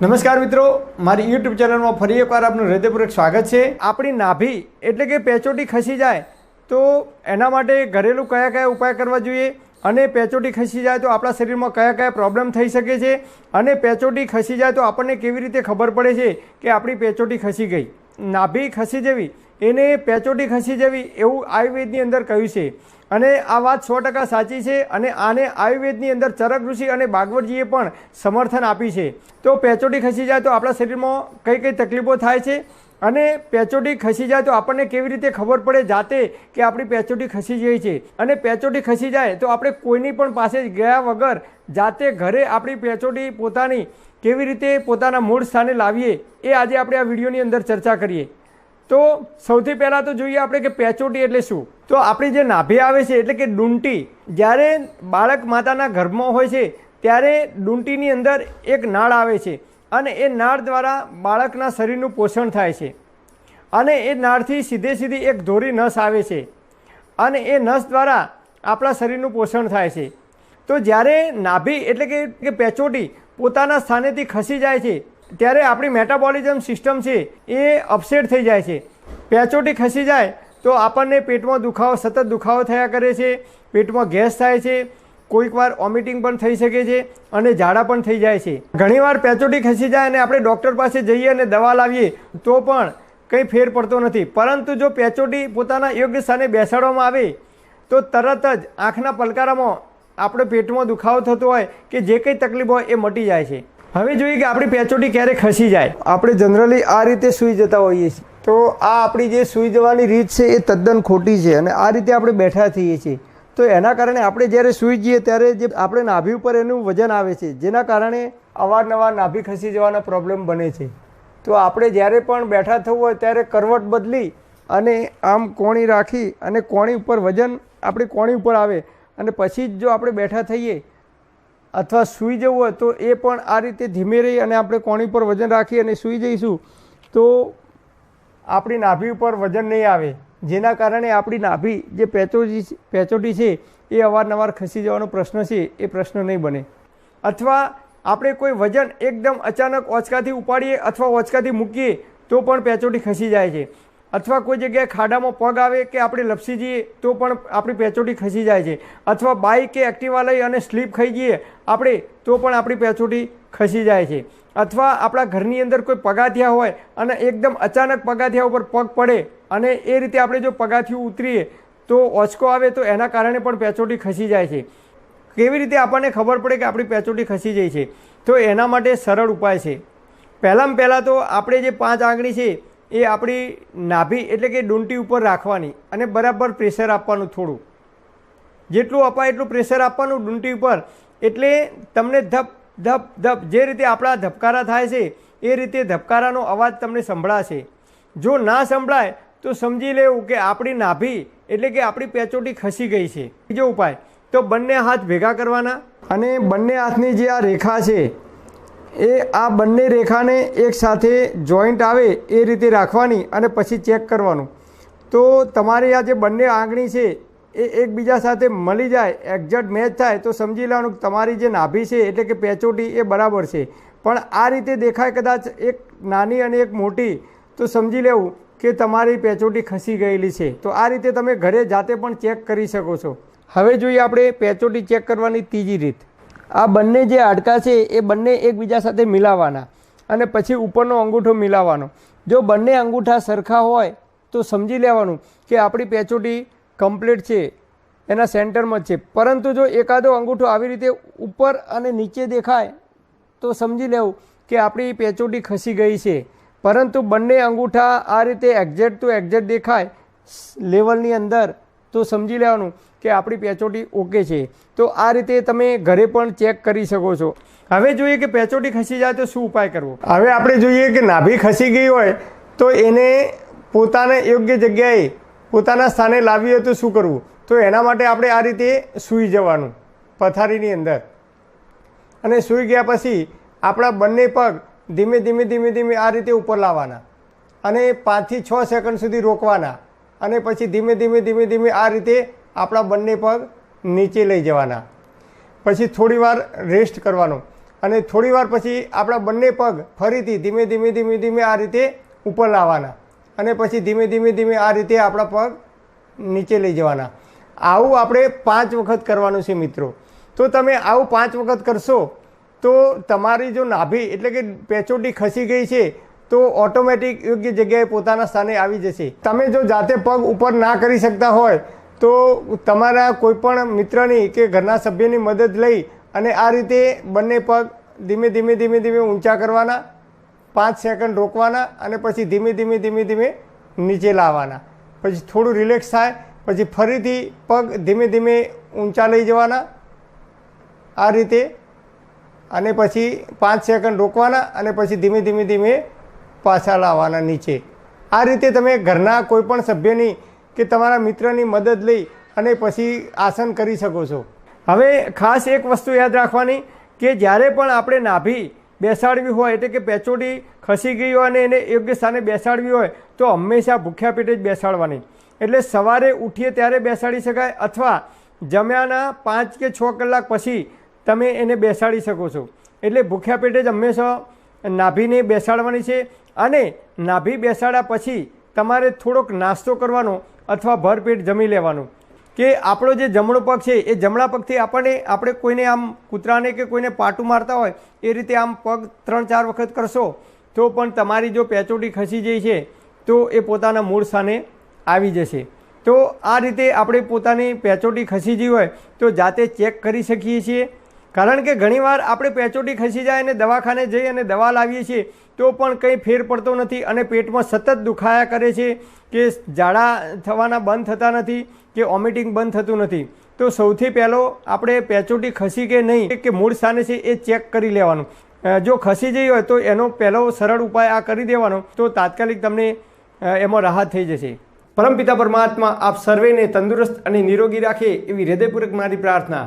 નમસ્કાર મિત્રો, મારી યુટ્યુબ ચેનલમાં ફરી એકવાર આપનું હૃદયપૂર્વક સ્વાગત છે. આપણી નાભી એટલે કે પેચોટી ખસી જાય, તો એના માટે ઘરેલું કયા કયા ઉપાય કરવા જોઈએ અને પેચોટી ખસી જાય તો આપણા શરીરમાં કયા કયા પ્રોબ્લેમ થઈ શકે છે અને પેચોટી ખસી જાય તો આપણને કેવી રીતે ખબર પડે છે કે આપણી પેચોટી ખસી ગઈ? નાભી ખસી જવી, એને પેચોટી ખસી જવી એવું આયુર્વેદની અંદર કહ્યું છે. અને આ વાત સો ટકા સાચી છે અને આને આયુર્વેદની અંદર ચરક ઋષિ અને ભાગવતજીએ પણ સમર્થન આપી છે. તો પેચોટી ખસી જાય તો આપણા શરીરમાં કઈ કઈ તકલીફો થાય છે? અને પેચોટી ખસી જાય તો આપણને કેવી રીતે ખબર પડે જાતે કે આપણી પેચોટી ખસી ગઈ છે? અને પેચોટી ખસી જાય તો આપણે કોઈની પણ પાસે ગયા વગર જાતે ઘરે આપણી પેચોટી પોતાની કેવી રીતે પોતાના મૂળ સ્થાને લાવીએ એ આજે આપણે આ વિડીયોની અંદર ચર્ચા કરીએ. તો સૌથી પહેલાં તો જોઈએ આપણે કે પેચોટી એટલે શું? તો આપણી જે નાભી આવે છે, એટલે કે ડુંટી, જ્યારે બાળક માતાના ગર્ભમાં હોય છે, ત્યારે ડુંટીની અંદર એક નાળ આવે છે અને એ નાળ દ્વારા બાળકના શરીરનું પોષણ થાય છે. અને એ નાળથી સીધે સીધી એક ધોરી નસ આવે છે અને એ નસ દ્વારા આપણા શરીરનું પોષણ થાય છે. તો જ્યારે નાભી એટલે કે પેચોટી પોતાના સ્થાનેથી ખસી જાય છે ત્યારે આપણી મેટાબોલિઝમ સિસ્ટમ છે એ અપસેટ થઈ જાય છે. પેચોટી ખસી જાય તો આપણને પેટમાં દુખાવો, સતત દુખાવો થયા કરે છે, પેટમાં ગેસ થાય છે, કોઈક વાર વોમિટિંગ પણ થઈ શકે છે અને ઝાડા પણ થઈ જાય છે. ઘણીવાર પેચોટી ખસી જાય અને આપણે ડૉક્ટર પાસે જઈએ અને દવા લાવીએ તો પણ કંઈ ફેર પડતો નથી. પરંતુ જો પેચોટી પોતાના યોગ્ય સ્થાને બેસાડવામાં આવે તો તરત જ આંખના પલકારામાં આપણે પેટમાં દુખાવો થતો હોય કે જે કંઈ તકલીફ હોય એ મટી જાય છે. હવે જોઈએ કે આપણી પેચોટી ક્યારે ખસી જાય. આપણે જનરલી આ રીતે સૂઈ જતા હોઈએ છીએ. તો આ આપણી જે સૂઈ જવાની રીત છે એ તદ્દન ખોટી છે અને આ રીતે આપણે બેઠા થઈએ છીએ. તો એના કારણે આપણે જ્યારે સૂઈ જઈએ ત્યારે જે આપણે નાભી ઉપર એનું વજન આવે છે, જેના કારણે અવારનવાર નાભી ખસી જવાના પ્રોબ્લેમ બને છે. તો આપણે જ્યારે પણ બેઠા થવું હોય ત્યારે કરવટ બદલી અને આમ કોણી રાખી અને કોણી ઉપર વજન આપણી કોણી ઉપર આવે અને પછી જ જો આપણે બેઠા થઈએ અથવા સૂઈ જવું હોય તો એ પણ આ રીતે ધીમે રહી અને આપણે કોણી પર વજન રાખી અને સૂઈ જઈશું, તો આપણી નાભી ઉપર વજન નહીં આવે. જેના કારણે આપણી નાભી જે પેચોટી પેચોટી છે, એ અવારનવાર ખસી જવાનો પ્રશ્ન છે, એ પ્રશ્ન નહીં બને. અથવા આપણે કોઈ વજન એકદમ અચાનક ઓચકાથી ઉપાડીએ અથવા ઓચકાથી મૂકીએ, તો પણ પેચોટી ખસી જાય છે. અથવા કોઈ જગ્યાએ ખાડામાં પગ આવે કે આપણે લપસી જઈએ, તો પણ આપણી પેચોટી ખસી જાય છે. અથવા બાઇક કે એક્ટિવા લઈ અને સ્લીપ ખાઈ જઈએ, આપણે, તો પણ આપણી પેચોટી ખસી જાય છે. અથવા આપણા ઘરની અંદર કોઈ પગાથિયા હોય અને એકદમ અચાનક પગાથિયા ઉપર પગ પડે અને એ રીતે આપણે જો પગાથિયું ઉતરીએ, તો ઓચકો આવે તો એના કારણે પણ પેચોટી ખસી જાય છે. કેવી રીતે આપણને ખબર પડે કે આપણી પેચોટી ખસી જાય છે? તો એના માટે સરળ ઉપાય છે. પહેલાં પહેલાં તો આપણે જે પાંચ આંગળી છે એ આપણી નાભી એટલે કે ડૂંટી ઉપર રાખવાની અને બરાબર પ્રેશર આપવાનું થોડું. જેટલું અપાય એટલું પ્રેશર આપવાનું ડૂંટી ઉપર. એટલે તમને ધપ ધપ ધપ, જે રીતે આપણા ધબકારા થાય છે, એ રીતે ધબકારાનો અવાજ તમને સંભળાશે. જો ના સંભળાય, તો સમજી લેવું કે આપણી નાભી એટલે કે આપણી પેચોટી ખસી ગઈ છે. બીજો ઉપાય, તો બંને હાથ ભેગા કરવાના અને બંને હાથની જે આ રેખા છે એ આ બંને રેખાને એક સાથે જોઈન્ટ આવે એ રીતે રાખવાની અને પછી ચેક કરવાનું. તો તમારી આ જે બંને આંગળી છે, એ એકબીજા સાથે મળી જાય, એક્ઝેક્ટ મેચ થાય, તો સમજી લેવાનું તમારી જે નાભી છે, એટલે કે પેચોટી, એ બરાબર છે. પણ આ રીતે દેખાય કદાચ એક નાની અને એક મોટી, તો સમજી લેવું કે તમારી પેચોટી ખસી ગયેલી છે. તો આ રીતે તમે ઘરે જાતે પણ ચેક કરી શકો છો. હવે જોઈએ આપણે પેચોટી ચેક કરવાની ત્રીજી રીત. આ બંને જે હાડકાં છે, એ બંને એકબીજા સાથે મિલાવવાના અને પછી ઉપરનો અંગૂઠો મિલાવવાનો જો બંને અંગૂઠા સરખા હોય, તો સમજી લેવાનું કે આપણી પેચોટી કમ્પ્લીટ છે, એના સેન્ટરમાં જ છે. પરંતુ જો એકાદો અંગૂઠો આવી રીતે ઉપર અને નીચે દેખાય, તો સમજી લેવું કે આપણી પેચોટી ખસી ગઈ છે. પરંતુ બંને અંગૂઠા આ રીતે એક્ઝેટ ટુ એક્ઝેટ દેખાય લેવલની અંદર તો સમજી લેવાનું કે આપણી પેચોટી ઓકે છે. તો આ રીતે તમે ઘરે પણ ચેક કરી શકો છો. હવે જોઈએ કે પેચોટી ખસી જાય તો શું ઉપાય કરવો? હવે આપણે જોઈએ કે નાભી ખસી ગઈ હોય તો એને પોતાને યોગ્ય જગ્યાએ પોતાના સ્થાને લાવી હોય તો શું કરવું? તો એના માટે આપણે આ રીતે સૂઈ જવાનું પથારીની અંદર. અને સૂઈ ગયા પછી આપણા બંને પગ ધીમે ધીમે ધીમે ધીમે આ રીતે ઉપર લાવવાના અને પાંચથી છ સેકન્ડ સુધી રોકવાના. અને પછી ધીમે ધીમે ધીમે ધીમે આ રીતે આપણા બંને પગ નીચે લઈ જવાના. પછી થોડીવાર રેસ્ટ કરવાનો. અને થોડીવાર પછી આપણા બંને પગ ફરીથી ધીમે ધીમે ધીમે ધીમે આ રીતે ઉપર લાવવાના. અને પછી ધીમે ધીમે ધીમે આ રીતે આપણા પગ નીચે લઈ જવાના. આવું આપણે પાંચ વખત કરવાનું છે મિત્રો. તો તમે આવું પાંચ વખત કરશો તો તમારી જો નાભી એટલે કે પેચોટી ખસી ગઈ છે તો ઓટોમેટિક યોગ્ય જગ્યાએ પોતાના સ્થાને આવી જશે. તમે જો જાતે પગ ઉપર ના કરી શકતા હોય, તો તમારા કોઈપણ મિત્રની કે ઘરના સભ્યની મદદ લઈ અને આ રીતે બંને પગ ધીમે ધીમે ધીમે ધીમે ઊંચા કરવાના, પાંચ સેકન્ડ રોકવાના અને પછી ધીમે ધીમે ધીમે ધીમે નીચે લાવવાના. પછી થોડું રિલેક્સ થાય, પછી ફરીથી પગ ધીમે ધીમે ઊંચા લઈ જવાના આ રીતે. અને પછી પાંચ સેકન્ડ રોકવાના અને પછી ધીમે ધીમે ધીમે પાછા લાવવાના નીચે. આ રીતે તમે ઘરના કોઈપણ સભ્યની કે તમારા મિત્રની મદદ લઈ અને પછી આસન કરી શકો છો. હવે ખાસ એક વસ્તુ યાદ રાખવાની કે જ્યારે પણ આપણે નાભી બેસાડવી હોય એટલે કે પેચોડી ખસી ગઈ હોય અને એને યોગ્ય સ્થાને બેસાડવી હોય તો હંમેશા ભૂખ્યા પેટે જ બેસાડવાની. એટલે સવારે ઉઠીએ ત્યારે બેસાડી શકાય અથવા જમ્યાના પાંચ કે છ કલાક પછી તમે એને બેસાડી શકો છો. એટલે ભૂખ્યા પેટે જ હંમેશા નાભીને બેસાડવાની છે અને નાભી બેસાડ્યા પછી તમારે થોડોક નાસ્તો કરવાનો અથવા ભરપેટ જમી લેવાનું. કે આપણો જે જમણો પગ છે એ જમણા પગથી આપણને, આપણે કોઈને આમ કૂતરાને કે કોઈને પાટું મારતા હોય, એ રીતે આમ પગ ત્રણ ચાર વખત કરશો, તો પણ તમારી જો પેચોટી ખસી જઈ છે, તો એ પોતાના મૂળ સ્થાને આવી જશે. તો આ રીતે આપણે પોતાની પેચોટી ખસી જઈ હોય, તો જાતે ચેક કરી શકીએ છીએ કારણ કે ઘણીવાર આપણે પેચોટી ખસી જાય અને દવાખાને જઈ અને દવા લાવીએ છીએ, તો પણ કંઈ ફેર પડતો નથી અને પેટમાં સતત દુખાયા કરે છે કે ઝાડા થવાના બંધ થતા નથી કે ઓમિટિંગ બંધ થતું નથી. તો સૌથી પહેલો આપણે પેચોટી ખસી કે નહીં કે મૂળ સ્થાને છે એ ચેક કરી લેવાનું. જો ખસી જઈ હોય તો એનો પહેલો સરળ ઉપાય આ કરી દેવાનો, તો તાત્કાલિક તમને એમાં રાહત થઈ જશે. પરમપિતા પરમાત્મા આપ સર્વેને તંદુરસ્ત અને નિરોગી રાખે એવી હૃદયપૂર્વક મારી પ્રાર્થના.